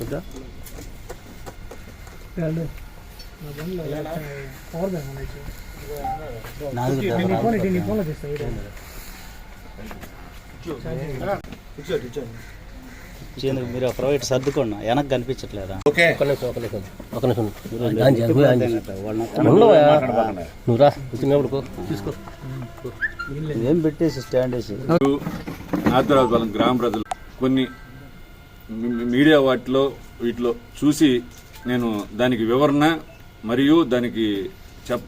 వద్దా మీరు ఆ ప్రైవేట్ సర్దుకోండి వెనక్కి కనిపించట్లేదా? ఓకే. ఒక నిమిషం ఒక నిమిషం ఒక నిమిషం. ఆన్ చేయి, నువ్వు రా వచ్చినప్పుడు తీసుకో. ఏం పెట్టేసి స్టాండ్ వేసి? ఆదిరాజపాలెం గ్రామ ప్రజలు కొన్ని మీడియా వాటిలో వీటిలో చూసి నేను దానికి వివరణ మరియు దానికి చెప్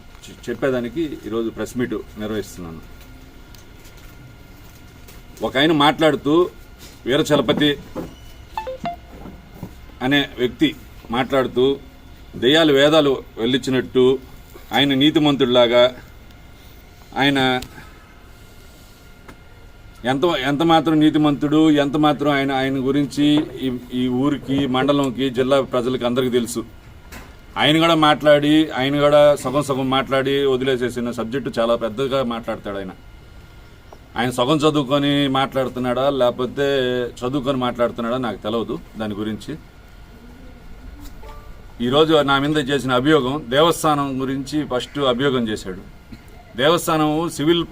చెప్పేదానికి ఈరోజు ప్రెస్ మీట్ నిర్వహిస్తున్నాను. ఒక ఆయన మాట్లాడుతూ వీరచలపతి అనే వ్యక్తి మాట్లాడుతూ దెయ్యాలు వేదాలు వెళ్ళిచ్చినట్టు ఆయన నీతిమంతుడిలాగా ఆయన ఎంత ఎంత మాత్రం నీతిమంతుడు ఎంత మాత్రం ఆయన ఆయన గురించి ఈ ఈ ఊరికి మండలంకి జిల్లా ప్రజలకి అందరికీ తెలుసు. ఆయన కూడా మాట్లాడి ఆయన కూడా సగం సగం మాట్లాడి వదిలేసేసిన సబ్జెక్టు చాలా పెద్దగా మాట్లాడతాడు ఆయన. ఆయన సగం చదువుకొని మాట్లాడుతున్నాడా లేకపోతే చదువుకొని మాట్లాడుతున్నాడా నాకు తెలియదు దాని గురించి. ఈరోజు నా మీద చేసిన అభియోగం దేవస్థానం గురించి ఫస్ట్ అభియోగం చేశాడు. దేవస్థానం సివిల్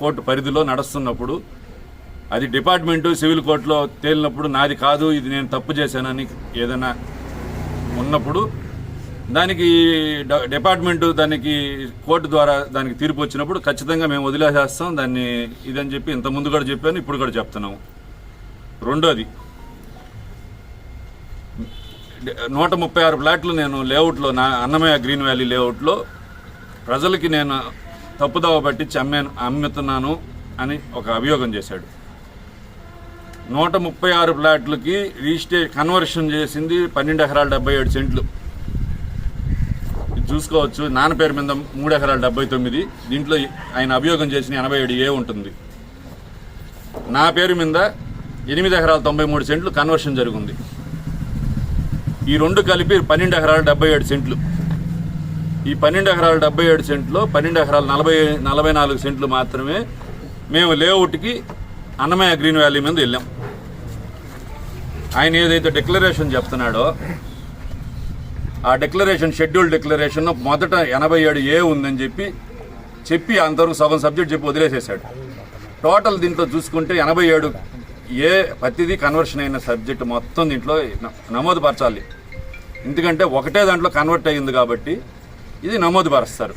కోర్టు పరిధిలో నడుస్తున్నప్పుడు అది డిపార్ట్మెంటు సివిల్ కోర్టులో తేలినప్పుడు నాది కాదు ఇది నేను తప్పు చేశానని ఏదైనా ఉన్నప్పుడు దానికి డ- డిపార్ట్మెంటు దానికి కోర్టు ద్వారా దానికి తీర్పు వచ్చినప్పుడు ఖచ్చితంగా మేము వదిలేసేస్తాం దాన్ని ఇదని చెప్పి ఇంత ముందు కూడా చెప్పాను ఇప్పుడు కూడా చెప్తున్నాము. రెండోది నూట ముప్పై ఆరు ప్లాట్లు నేను లేఅవుట్లో నా అన్నమయ్య గ్రీన్ వ్యాలీ లేఅవుట్లో ప్రజలకి నేను తప్పుదోవ పట్టించి అమ్మాను అమ్ముతున్నాను అని ఒక అభియోగం చేశాడు. నూట ముప్పై ఆరు ప్లాట్లకి రిజిస్ట్రే కన్వర్షన్ చేసింది పన్నెండు ఎకరాల డెబ్బై ఏడు సెంట్లు. ఇది చూసుకోవచ్చు నాన్న పేరు మీద మూడు ఎకరాల డెబ్బై తొమ్మిది దీంట్లో ఆయన అభియోగం చేసిన ఎనభై ఏడు ఏ ఉంటుంది. నా పేరు మీద ఎనిమిది ఎకరాల తొంభై మూడు సెంట్లు కన్వర్షన్ జరిగింది. ఈ రెండు కలిపి పన్నెండు ఎకరాల డెబ్బై ఏడు సెంట్లు. ఈ పన్నెండు ఎకరాల డెబ్బై ఏడు సెంట్లో పన్నెండు ఎకరాల నలభై నలభై నాలుగు సెంట్లు మాత్రమే మేము లేఅవుట్కి అన్నమయ్య గ్రీన్ వ్యాలీ మీద వెళ్ళాం. ఆయన ఏదైతే డిక్లరేషన్ చెప్తున్నాడో ఆ డిక్లరేషన్ షెడ్యూల్ డిక్లరేషన్ మొదట ఎనభై ఏడు ఏ ఉందని చెప్పి చెప్పి అంతవరకు సగం సబ్జెక్ట్ చెప్పి వదిలేసేసాడు టోటల్ దీంట్లో చూసుకుంటే ఎనభై ఏడు ఏ ప్రతిదీ కన్వర్షన్ అయిన సబ్జెక్ట్ మొత్తం దీంట్లో నమోదు పరచాలి ఎందుకంటే ఒకటే దాంట్లో కన్వర్ట్ అయ్యింది కాబట్టి ఇది నమోదు పరుస్తారు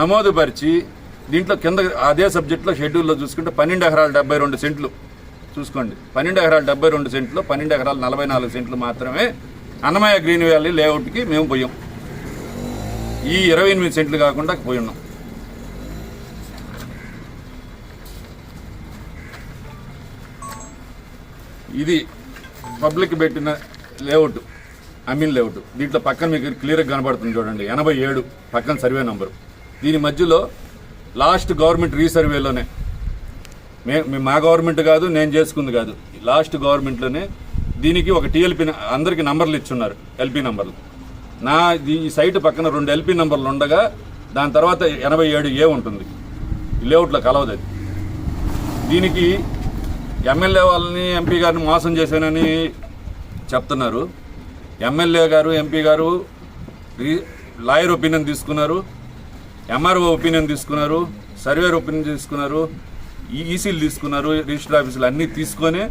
నమోదు పరిచి దీంట్లో కింద అదే సబ్జెక్ట్లో షెడ్యూల్లో చూసుకుంటే పన్నెండు ఎకరాలు డెబ్బై రెండు సెంట్లు. చూసుకోండి. పన్నెండు ఎకరాలు డెబ్బై రెండు సెంట్లు పన్నెండు ఎకరాల నలభై నాలుగు సెంట్లు మాత్రమే అన్నమయ్య గ్రీన్ వ్యాలీ లేఅవుట్కి మేము పోయాం. ఈ ఇరవై ఎనిమిది సెంట్లు కాకుండా పోయి ఉన్నాం. ఇది పబ్లిక్ పెట్టిన లేఅవుట్ అమీన్ లేఅవుట్. దీంట్లో పక్కన మీకు క్లియర్గా కనబడుతుంది చూడండి. ఎనభై ఏడు పక్కన సర్వే నెంబరు. దీని మధ్యలో లాస్ట్ గవర్నమెంట్ రీసర్వేలోనే మే మా గవర్నమెంట్ కాదు నేను చేసుకుంది కాదు. లాస్ట్ గవర్నమెంట్లోనే దీనికి ఒక టీఎల్పీ అందరికి నంబర్లు ఇచ్చున్నారు ఎల్పీ నంబర్లు. నా ఈ సైట్ పక్కన రెండు ఎల్పీ నంబర్లు ఉండగా దాని తర్వాత ఎనభై ఏడు ఏ ఉంటుంది. లేఅవుట్లో కలవదు అది. దీనికి ఎమ్మెల్యే వాళ్ళని ఎంపీ గారిని మోసం చేశానని చెప్తున్నారు. ఎమ్మెల్యే గారు ఎంపీ గారు రీ- లాయర్ ఒపీనియన్ తీసుకున్నారు ఎంఆర్ఓ ఒపీనియన్ తీసుకున్నారు సర్వేర్ ఒపీనియన్ తీసుకున్నారు ఈసీలు తీసుకున్నారు రిజిస్టర్ ఆఫీసులు అన్నీ తీసుకొని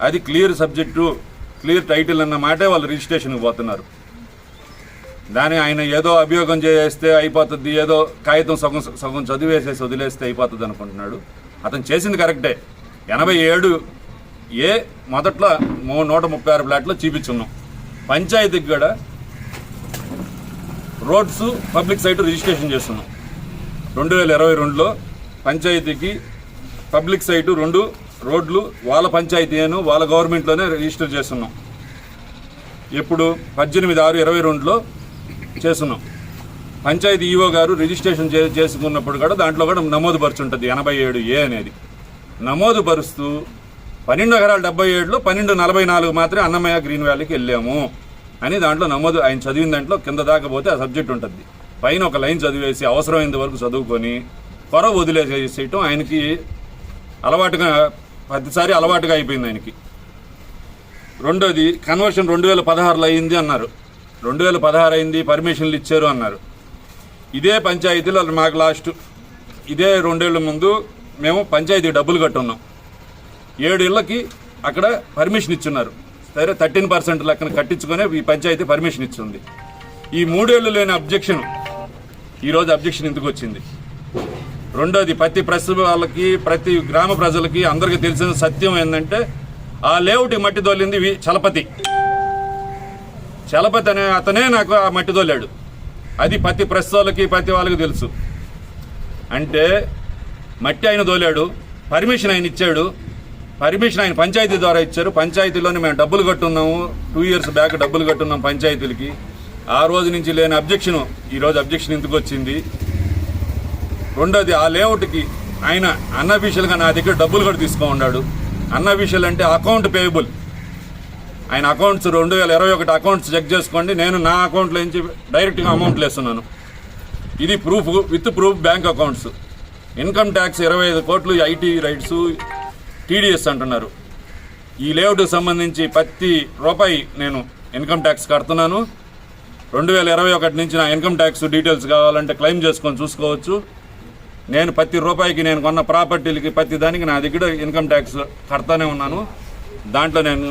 అది క్లియర్ సబ్జెక్టు క్లియర్ టైటిల్ అన్న మాటే వాళ్ళు రిజిస్ట్రేషన్కి పోతున్నారు. దాని ఆయన ఏదో అభియోగం చేస్తే అయిపోతుంది ఏదో కాగితం సగం సగం చదివేసేసి వదిలేస్తే అయిపోతుంది అనుకుంటున్నాడు. అతను చేసింది కరెక్టే. ఎనభై ఏడు ఏ మొదట్లో మూ- నూట ముప్పై ఆరు ప్లాట్లో చూపించున్నాం. పంచాయతీకి కూడా రోడ్స్ పబ్లిక్ సైట్ రిజిస్ట్రేషన్ చేస్తున్నాం. రెండు వేల ఇరవై రెండులో పంచాయతీకి పబ్లిక్ సైటు రెండు రోడ్లు వాళ్ళ పంచాయతీను వాళ్ళ గవర్నమెంట్లోనే రిజిస్టర్ చేస్తున్నాం. ఎప్పుడు పద్దెనిమిది ఆరు ఇరవై రెండులో చేస్తున్నాం. పంచాయతీ ఈఓ గారు రిజిస్ట్రేషన్ చే చేసుకున్నప్పుడు కూడా దాంట్లో కూడా నమోదు పరుచుంటుంది ఎనభై ఏడు ఏ అనేది. నమోదు పరుస్తూ పన్నెండు ఎకరాలు డెబ్బై ఏడులో పన్నెండు నలభై నాలుగు మాత్రమే అన్నమయ్య గ్రీన్ వ్యాలీకి వెళ్ళాము అని దాంట్లో నమోదు ఆయన చదివిన దాంట్లో కింద దాకా పోతే ఆ సబ్జెక్ట్ ఉంటుంది. పైన ఒక లైన్ చదివేసి అవసరమైనంత వరకు చదువుకొని కొర వదిలేసేయటం ఆయనకి అలవాటుగా ప్రతిసారి అలవాటుగా అయిపోయింది ఆయనకి. రెండోది కన్వర్షన్ రెండు వేల పదహారులో అయింది అన్నారు. రెండు వేల పదహారు అయింది పర్మిషన్లు ఇచ్చారు అన్నారు. ఇదే పంచాయతీలో మాకు లాస్ట్ ఇదే రెండేళ్ళ ముందు మేము పంచాయతీ డబ్బులు కట్టున్నాం. ఏడు ఇళ్ళకి అక్కడ పర్మిషన్ ఇచ్చున్నారు. సరే థర్టీన్ పర్సెంట్ లెక్కన కట్టించుకునే ఈ పంచాయతీ పర్మిషన్ ఇచ్చింది. ఈ మూడేళ్ళు లేని అబ్జెక్షన్ ఈరోజు అబ్జెక్షన్ ఎందుకు వచ్చింది? రెండోది ప్రతి ప్రెస్ వాళ్ళకి ప్రతి గ్రామ ప్రజలకి అందరికీ తెలిసిన సత్యం ఏంటంటే ఆ లేఅవుట్ మట్టి దొల్లింది చలపతి. చలపతి అనే అతనే నాకు ఆ మట్టి దొల్లాడు అది ప్రతి ప్రెస్ వాళ్ళకి ప్రతి వాళ్ళకి తెలుసు. అంటే మట్టి ఆయన దోలాడు పర్మిషన్ ఆయన ఇచ్చాడు. పర్మిషన్ ఆయన పంచాయతీ ద్వారా ఇచ్చారు. పంచాయతీలోనే మేము డబ్బులు కట్టున్నాము. టూ ఇయర్స్ బ్యాక్ డబ్బులు కట్టున్నాం పంచాయతీలకి. ఆ రోజు నుంచి లేని అబ్జెక్షన్ ఈరోజు అబ్జెక్షన్ ఎందుకు వచ్చింది? రెండోది ఆ లేఅవుట్కి ఆయన అన్అఫీషియల్గా నా దగ్గర డబ్బులు కూడా తీసుకో ఉన్నాడు. అన్అఫీషియల్ అంటే అకౌంట్ పేయబుల్. ఆయన అకౌంట్స్ రెండు వేల ఇరవై ఒకటి అకౌంట్స్ చెక్ చేసుకోండి. నేను నా అకౌంట్లో నుంచి డైరెక్ట్గా అమౌంట్లు వేస్తున్నాను ఇది proof with proof bank accounts. Income tax ఇరవై ఐదు కోట్లు ఐటీ రైట్స్ టీడీఎస్ అంటున్నారు. ఈ లేఅవుట్కి సంబంధించి ప్రతి రూపాయి నేను ఇన్కమ్ ట్యాక్స్ కడుతున్నాను. రెండు వేల ఇరవై ఒకటి నుంచి నా ఇన్కమ్ ట్యాక్స్ డీటెయిల్స్ కావాలంటే క్లెయిమ్ చేసుకొని చూసుకోవచ్చు. నేను ప్రతి రూపాయికి నేను కొన్న ప్రాపర్టీలకి ప్రతి దానికి నా దగ్గర ఇన్కమ్ ట్యాక్స్ కడతానే ఉన్నాను. దాంట్లో నేను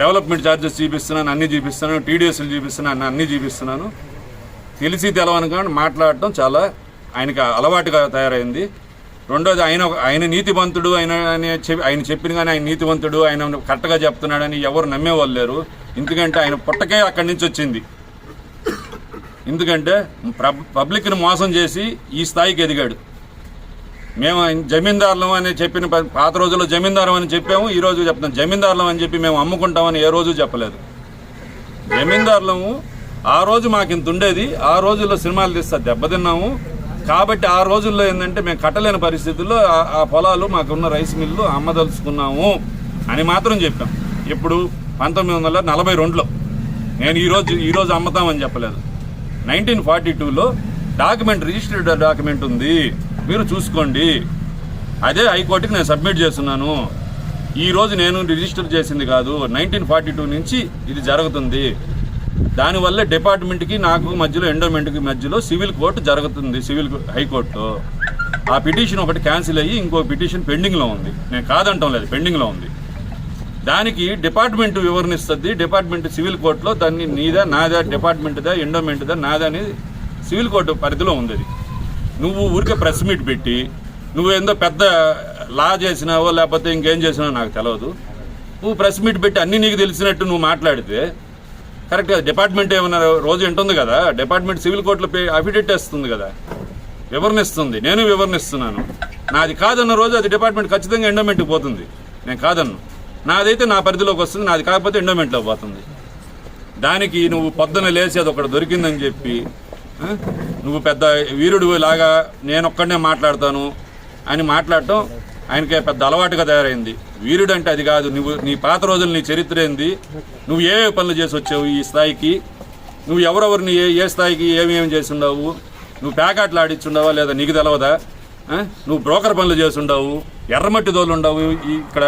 డెవలప్మెంట్ ఛార్జెస్ చూపిస్తున్నాను అన్నీ చూపిస్తున్నాను టీడీఎస్లు చూపిస్తున్నాను అన్నీ చూపిస్తున్నాను. తెలిసి తెలవని కానీ మాట్లాడటం చాలా ఆయనకి అలవాటుగా తయారైంది. రెండోది ఆయన ఆయన నీతివంతుడు ఆయన అని చెప్పి ఆయన చెప్పిన కానీ ఆయన నీతివంతుడు ఆయన కరెక్ట్గా చెప్తున్నాడని ఎవరు నమ్మేవాళ్ళు లేరు. ఎందుకంటే ఆయన పుట్టకే అక్కడి నుంచి వచ్చింది. ఎందుకంటే ప్ర- పబ్లిక్ని మోసం చేసి ఈ స్థాయికి ఎదిగాడు. మేము ఆయన జమీందారులం అని చెప్పిన పాత రోజుల్లో జమీందారం అని చెప్పాము ఈ రోజు చెప్తాం. జమీందారులం అని చెప్పి మేము అమ్ముకుంటామని ఏ రోజు చెప్పలేదు. జమీందారులము ఆ రోజు మాకు ఇంత ఉండేది ఆ రోజుల్లో సినిమాలు తీస్తా దెబ్బతిన్నాము. కాబట్టి ఆ రోజుల్లో ఏంటంటే మేము కట్టలేని పరిస్థితుల్లో ఆ- ఆ పొలాలు మాకున్న రైస్ మిల్లు అమ్మదలుచుకున్నాము అని మాత్రం చెప్పాం. ఇప్పుడు పంతొమ్మిది వందల నలభై రెండులో. నేను ఈరోజు ఈరోజు అమ్ముతామని చెప్పలేదు. నైన్టీన్ ఫార్టీ టూలో డాక్యుమెంట్ రిజిస్టర్డ్ డాక్యుమెంట్ ఉంది. మీరు చూసుకోండి. అదే హైకోర్టుకి నేను సబ్మిట్ చేస్తున్నాను. ఈరోజు నేను రిజిస్టర్ చేసింది కాదు. నైన్టీన్ ఫార్టీ టూ నుంచి ఇది జరుగుతుంది. దానివల్ల డిపార్ట్మెంట్కి నాకు మధ్యలో ఎండోమెంట్కి మధ్యలో సివిల్ కోర్టు జరుగుతుంది సివిల్ హైకోర్టు ఆ పిటిషన్ ఒకటి క్యాన్సిల్ అయ్యి ఇంకో పిటిషన్ పెండింగ్లో ఉంది. నేను కాదంటాం లేదు పెండింగ్లో ఉంది. దానికి డిపార్ట్మెంట్ వివరణిస్తుంది. డిపార్ట్మెంట్ సివిల్ కోర్టులో దాన్ని నీదా నాదా డిపార్ట్మెంట్దా ఎండోమెంట్దా నాదా అనేది సివిల్ కోర్టు పరిధిలో ఉంది అది నువ్వు ఊరికే ప్రెస్ మీట్ పెట్టి నువ్వు ఏందో పెద్ద లా చేసినావో లేకపోతే ఇంకేం చేసినావో నాకు తెలియదు నువ్వు ప్రెస్ మీట్ పెట్టి అన్నీ నీకు తెలిసినట్టు నువ్వు మాట్లాడితే కరెక్ట్గా డిపార్ట్మెంట్ ఏమన్నా రోజు ఉంటుంది కదా డిపార్ట్మెంట్ సివిల్ కోర్టులో పే అఫిడేట్ వేస్తుంది కదా వివరణిస్తుంది. నేను వివరణిస్తున్నాను. నాది కాదన్న రోజు అది డిపార్ట్మెంట్ ఖచ్చితంగా ఎండోమెంట్కి పోతుంది. నేను కాదన్ను. నాదైతే నా పరిధిలోకి వస్తుంది నాది కాకపోతే ఎండోమెంట్లో పోతుంది. దానికి నువ్వు పొద్దున లేచి అది ఒకటి దొరికిందని చెప్పి నువ్వు పెద్ద వీరుడు లాగా నేను ఒక్కడనే మాట్లాడతాను అని మాట్లాడటం ఆయనకే పెద్ద అలవాటుగా తయారైంది. వీరుడు అంటే అది కాదు నువ్వు నీ పాత రోజులు నీ చరిత్ర ఏంది? నువ్వు ఏ పనులు చేసి వచ్చావు ఈ స్థాయికి? నువ్వు ఎవరెవరిని ఏ ఏ స్థాయికి ఏమేమి చేసి ఉండవు నువ్వు ప్యాకెట్లు ఆడిచ్చుండవా లేదా నీకు తెలవదా? నువ్వు బ్రోకర్ పనులు చేసి ఉండవు ఎర్రమట్టి దోలు ఉండవు ఇక్కడ?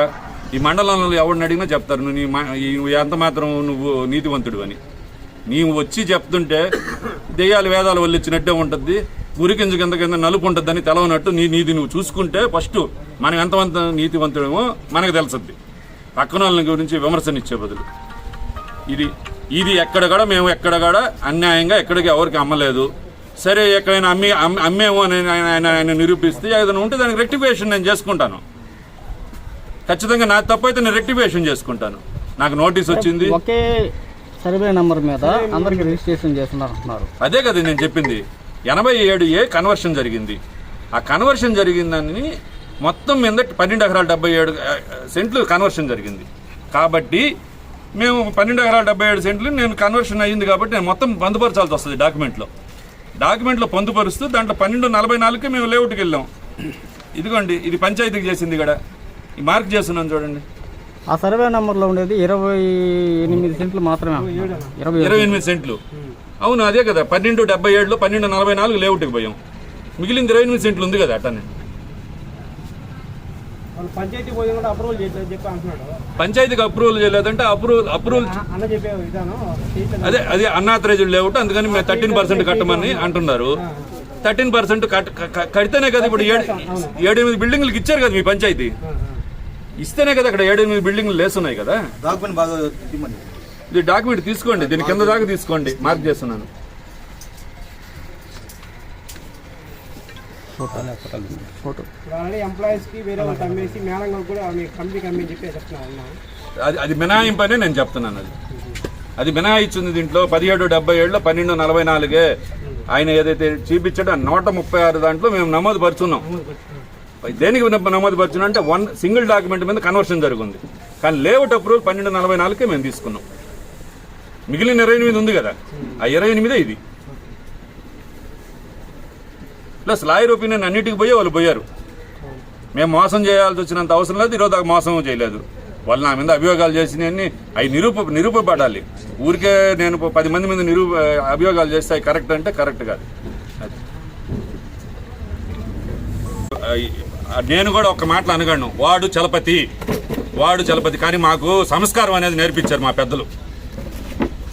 ఈ మండలంలో ఎవరిని అడిగినా చెప్తారు నువ్వు నీ మా- ఈ- ఎంత మాత్రం నువ్వు నీతివంతుడు అని. నీవు వచ్చి చెప్తుంటే దెయ్యాలు వేదాలు వల్లిచ్చినట్టే ఉంటుంది గురికింజ కింద కింద నలుపు ఉంటుందని తెలవనట్టు నీ నీది నువ్వు చూసుకుంటే ఫస్ట్ మనం ఎంతమంత నీతివంతుడేమో మనకు తెలుస్తుంది పక్కన వాళ్ళ గురించి విమర్శనిచ్చే బదులు. ఇది ఇది ఎక్కడ కూడా మేము ఎక్కడ కూడా అన్యాయంగా ఎక్కడికి ఎవరికి అమ్మలేదు. సరే ఎక్కడైనా అమ్మి అమ్మేమో అని ఆయన ఆయన నిరూపిస్తే ఏదైనా ఉంటే దానికి రెక్టిఫికేషన్ నేను చేసుకుంటాను. ఖచ్చితంగా నా తప్పు అయితే నేను రెక్టిఫికేషన్ చేసుకుంటాను. నాకు నోటీస్ వచ్చింది. ఒకే సర్వే నెంబర్ మీద అందరికి రిజిస్ట్రేషన్ చేస్తున్నారు అదే కదా నేను చెప్పింది. ఎనభై ఏడు ఏ కన్వర్షన్ జరిగింది. ఆ కన్వర్షన్ జరిగిందని మొత్తం మీద పన్నెండు ఎకరాల డెబ్బై ఏడు సెంట్లు కన్వర్షన్ జరిగింది. కాబట్టి మేము పన్నెండు ఎకరాల డెబ్బై ఏడు సెంట్లు నేను కన్వర్షన్ అయ్యింది కాబట్టి నేను మొత్తం పొందుపరచాల్సి వస్తుంది డాక్యుమెంట్లో. డాక్యుమెంట్లో పొందుపరుస్తూ దాంట్లో పన్నెండు నలభై నాలుగుకి మేము లేఅవుట్కి వెళ్ళాం. ఇదిగోండి ఇది పంచాయతీకి చేసింది ఇక్కడ. ఈ మార్క్ చేస్తున్నాను చూడండి. ఆ సర్వే నెంబర్లో ఉండేది ఇరవై ఎనిమిది సెంట్లు మాత్రమే. ఇరవై ఇరవై ఎనిమిది సెంట్లు. అవును అదే కదా. పన్నెండు డెబ్బై ఏడులో పన్నెండు నలభై నాలుగు లేఅవుట్కి పోయాం. మిగిలింది ఇరవై ఎనిమిది సెంట్లు ఉంది కదా అట్టనే. పంచాయతీకి అప్రూవల్ చేయలేదంటే అప్రూవల్ అప్రూవల్. అదే అది అన్నాథరైజ్డ్ లేఅవుట్ అందుకని మేము థర్టీన్ పర్సెంట్ కట్టమని అంటున్నారు. థర్టీన్ పర్సెంట్ కడితేనే కదా ఇప్పుడు ఏడు ఏడు ఎనిమిది బిల్డింగ్లకు ఇచ్చారు కదా మీ పంచాయతీ. ఇస్తేనే కదా అక్కడ ఏడు ఎనిమిది బిల్డింగ్లు లేస్తున్నాయి కదా? డాక్యుమెంట్ బాగా ఇవ్వండి ఇది డాక్యుమెంట్ తీసుకోండి దీని కింద దాకా తీసుకోండి మార్క్ చేస్తున్నాను. అది అది మినహాయింపు అనే నేను చెప్తున్నాను అది. అది మినహాయించింది దీంట్లో పదిహేడు డెబ్బై ఏడులో పన్నెండు నలభై నాలుగే. ఆయన ఏదైతే చూపించాడో ఆ నూట ముప్పై ఆరు దాంట్లో మేము నమోదు పరుచున్నాం. దేనికి నమోదు పరుచున్నాం అంటే వన్ సింగిల్ డాక్యుమెంట్ మీద కన్వర్షన్ జరిగింది. కానీ లేఅవుట్ అప్రూవల్ పన్నెండు నలభై నాలుగుకే మేము తీసుకున్నాం. మిగిలిన ఇరవై ఎనిమిది ఉంది కదా? ఆ ఇరవై ఎనిమిదే ఇది. ప్లస్ లాయర్ ఒపీనియన్ అన్నిటికి పోయి వాళ్ళు పోయారు. మేము మోసం చేయాల్సి వచ్చినంత అవసరం లేదు ఈరోజు దాకా మోసం చేయలేదు. వాళ్ళు నా మీద అభియోగాలు చేసినవన్నీ అవి నిరూప నిరూపబడాలి. ఊరికే నేను పది మంది మీద నిరూప అభియోగాలు చేస్తే అవి కరెక్ట్ అంటే కరెక్ట్ కాదు. నేను కూడా ఒక మాటలు అనగలను. వాడు చలపతి. వాడు చలపతి. కానీ మాకు సంస్కారం అనేది నేర్పించారు మా పెద్దలు.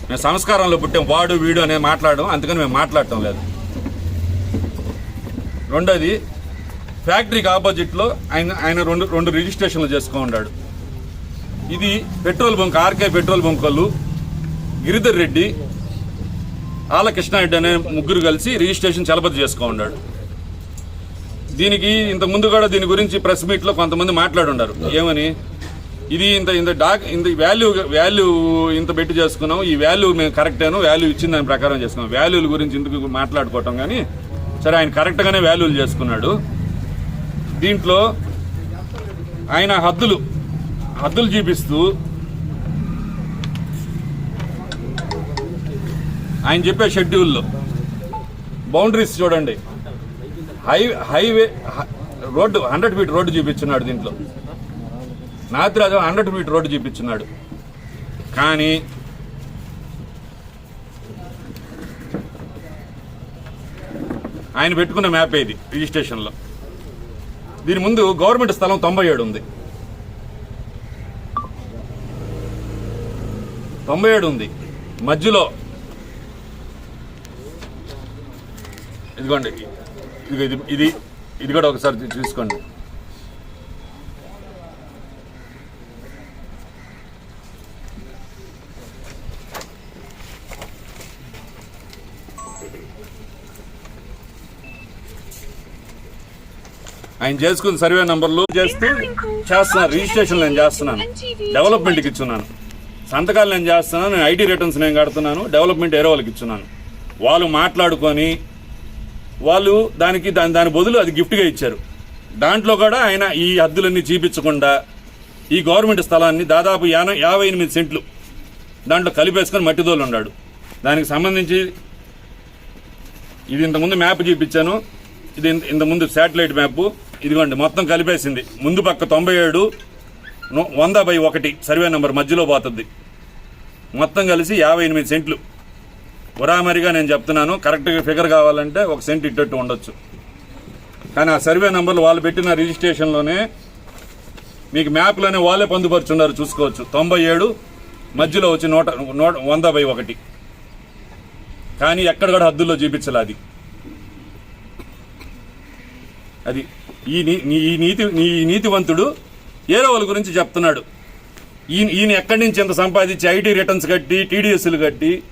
మేము సంస్కారంలో పుట్టాం. వాడు వీడు అనేది మాట్లాడడం అందుకని మేము మాట్లాడటం లేదు. రెండోది ఫ్యాక్టరీకి ఆపోజిట్లో ఆయన ఆయన రెండు రెండు రిజిస్ట్రేషన్లు చేసుకుని ఉన్నాడు. ఇది petrol bunk R K petrol bunk వాళ్ళు గిరిధర్ రెడ్డి ఆల కృష్ణారెడ్డి అనే ముగ్గురు కలిసి రిజిస్ట్రేషన్ చలపతి చేసుకుని ఉన్నాడు. దీనికి ఇంత ముందు కూడా దీని గురించి ప్రెస్ మీట్లో కొంతమంది మాట్లాడుండారు. ఏమని? ఇది ఇంత ఇంత డాక్ ఇంత వాల్యూ వాల్యూ ఇంత పెట్టి చేసుకున్నాం. ఈ వాల్యూ మేము కరెక్టేను వాల్యూ ఇచ్చిన దాని ప్రకారం చేసుకున్నాం. వాల్యూల గురించి ఇందుకు మాట్లాడుకోవటం కానీ సరే ఆయన కరెక్ట్గానే వాల్యూలు చేసుకున్నాడు. దీంట్లో ఆయన హద్దులు హద్దులు చూపిస్తూ ఆయన చెప్పే షెడ్యూల్లో బౌండరీస్ చూడండి. High highway road hundred feet road చూపించున్నాడు దీంట్లో. నాతిరాజు హండ్రెడ్ ఫీట్ రోడ్డు చూపించున్నాడు కానీ ఆయన పెట్టుకున్న మ్యాప్ ఇది రిజిస్ట్రేషన్లో దీని ముందు గవర్నమెంట్ స్థలం తొంభై ఏడు ఉంది. తొంభై ఏడు ఉంది. మధ్యలో ఇదిగోండి. ఇది ఇది ఇది ఇది కూడా ఒకసారి చూసుకోండి ఆయన చేసుకున్న సర్వే నంబర్లు చేస్తూ చేస్తున్నాను రిజిస్ట్రేషన్ నేను చేస్తున్నాను. డెవలప్మెంట్కి ఇచ్చున్నాను. సంతకాలు నేను చేస్తున్నాను. నేను ఐటీ రిటర్న్స్ నేను కడుతున్నాను. డెవలప్మెంట్ ఏరో వాళ్ళకి ఇచ్చున్నాను. వాళ్ళు మాట్లాడుకొని వాళ్ళు దానికి దాని దాని బదులు అది గిఫ్ట్గా ఇచ్చారు. దాంట్లో కూడా ఆయన ఈ హద్దులన్నీ చూపించకుండా ఈ గవర్నమెంట్ స్థలాన్ని దాదాపు యాన యాభై ఎనిమిది సెంట్లు దాంట్లో కలిపేసుకొని మట్టిదోలు ఉన్నాడు దానికి సంబంధించి ఇది ఇంతకుముందు మ్యాప్ చూపించాను. ఇది ఇంత- ఇంతకుముందు శాటిలైట్ మ్యాప్. ఇదిగోండి మొత్తం కలిపేసింది. ముందు పక్క తొంభై ఏడు వంద బై ఒకటి సర్వే నెంబర్ మధ్యలో పోతుంది. మొత్తం కలిసి యాభై ఎనిమిది సెంట్లు. ఉరామరిగా నేను చెప్తున్నాను. కరెక్ట్గా ఫిగర్ కావాలంటే ఒక సెంట్ ఇట్టట్టు ఉండొచ్చు. కానీ ఆ సర్వే నెంబర్లు వాళ్ళు పెట్టిన రిజిస్ట్రేషన్లోనే మీకు మ్యాప్లోనే వాళ్ళే పొందుపరుచున్నారు చూసుకోవచ్చు. తొంభై ఏడు మధ్యలో వచ్చి నూట నూట వంద బై ఒకటి. కానీ ఎక్కడ కూడా హద్దుల్లో చూపించాలి అది. అది ఈ నీ ఈ నీతి నీ ఈ నీతివంతుడు ఏరో వాళ్ళ గురించి చెప్తున్నాడు. ఈయన ఈయన ఎక్కడి నుంచి ఇంత సంపాదించి ఐటీ రిటర్న్స్ కట్టి టీడీఎస్లు కట్టి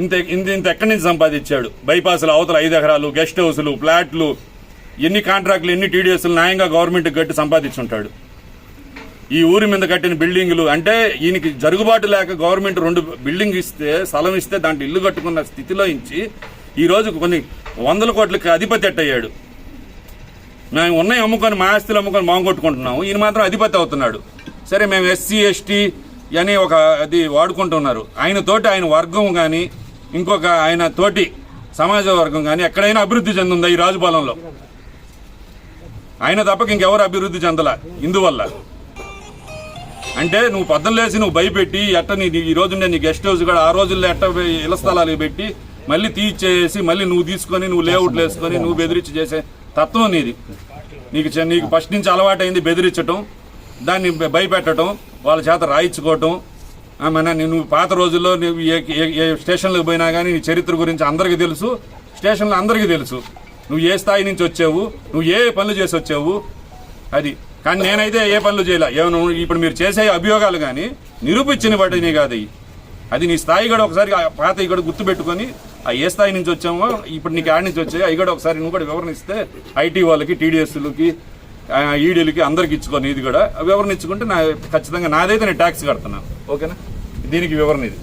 ఇంత ఇంత ఇంత ఎక్కడి నుంచి సంపాదించాడు? బైపాస్లు అవతల ఐదు ఎకరాలు గెస్ట్ హౌస్లు ఫ్లాట్లు ఎన్ని కాంట్రాక్టులు ఎన్ని టీడీఎస్లు న్యాయంగా గవర్నమెంట్కి కట్టి సంపాదించుంటాడు? ఈ ఊరి మీద కట్టిన బిల్డింగులు అంటే ఈయనకి జరుగుబాటు లేక గవర్నమెంట్ రెండు బిల్డింగ్ ఇస్తే స్థలం ఇస్తే దాంట్లో ఇల్లు కట్టుకున్న స్థితిలో ఇచ్చి ఈ రోజు కొన్ని వందల కోట్లకి అధిపతి ఎట్టయ్యాడు. మేము ఉన్నాయి అమ్ముకొని మా ఆస్తులు అమ్ముకొని మాం కొట్టుకుంటున్నాము. ఈయన మాత్రం అధిపతి అవుతున్నాడు. సరే మేము ఎస్సీ ఎస్టీ అని ఒక అది వాడుకుంటున్నారు. ఆయన తోటి ఆయన వర్గం కానీ ఇంకొక ఆయన తోటి సమాజ వర్గం కానీ ఎక్కడైనా అభివృద్ధి చెందుందా ఈ రాజుపాలెంలో? ఆయన తప్పక ఇంకెవరు అభివృద్ధి చెందలా? ఇందువల్ల. అంటే నువ్వు పొద్దున లేసి నువ్వు భయపెట్టి ఎట్ట నీ ఈ రోజు నీ గెస్ట్ హౌస్ కూడా ఆ రోజుల్లో ఎట్ట ఇళ్ళ స్థలాలు పెట్టి మళ్ళీ తీసేసి మళ్ళీ నువ్వు తీసుకొని నువ్వు లేఅవుట్లు వేసుకొని నువ్వు బెదిరించి చేసే తత్వం నీది. నీకు నీకు ఫస్ట్ నుంచి అలవాటైంది బెదిరించటం దాన్ని భయపెట్టడం వాళ్ళ చేత రాయించుకోవటం మన నువ్వు పాత రోజుల్లో నువ్వు ఏ ఏ- స్టేషన్లకు పోయినా కానీ నీ చరిత్ర గురించి అందరికీ తెలుసు స్టేషన్లో అందరికీ తెలుసు. నువ్వు ఏ స్థాయి నుంచి వచ్చావు నువ్వు ఏ పనులు చేసి వచ్చావు అది. కానీ నేనైతే ఏ పనులు చేయలే. ఏమైనా ఇప్పుడు మీరు చేసే అభియోగాలు కానీ నిరూపించిన వాటిని కాదు అది నీ స్థాయి కూడా ఒకసారి పాత ఇక్కడ గుర్తుపెట్టుకొని ఆ ఏ స్థాయి నుంచి వచ్చామో ఇప్పుడు నీకు ఆడి నుంచి వచ్చాయి అవి కూడా ఒకసారి నువ్వు కూడా వివరణ ఇస్తే ఐటీ వాళ్ళకి టీడీఎస్లకి ఈడీలకి అందరికి ఇచ్చుకొని ఇది కూడా. వివరణ ఇచ్చుకుంటే నా ఖచ్చితంగా నాదైతే నేను ట్యాక్స్ కడుతున్నాను ఓకేనా? దీనికి వివరణ ఇది.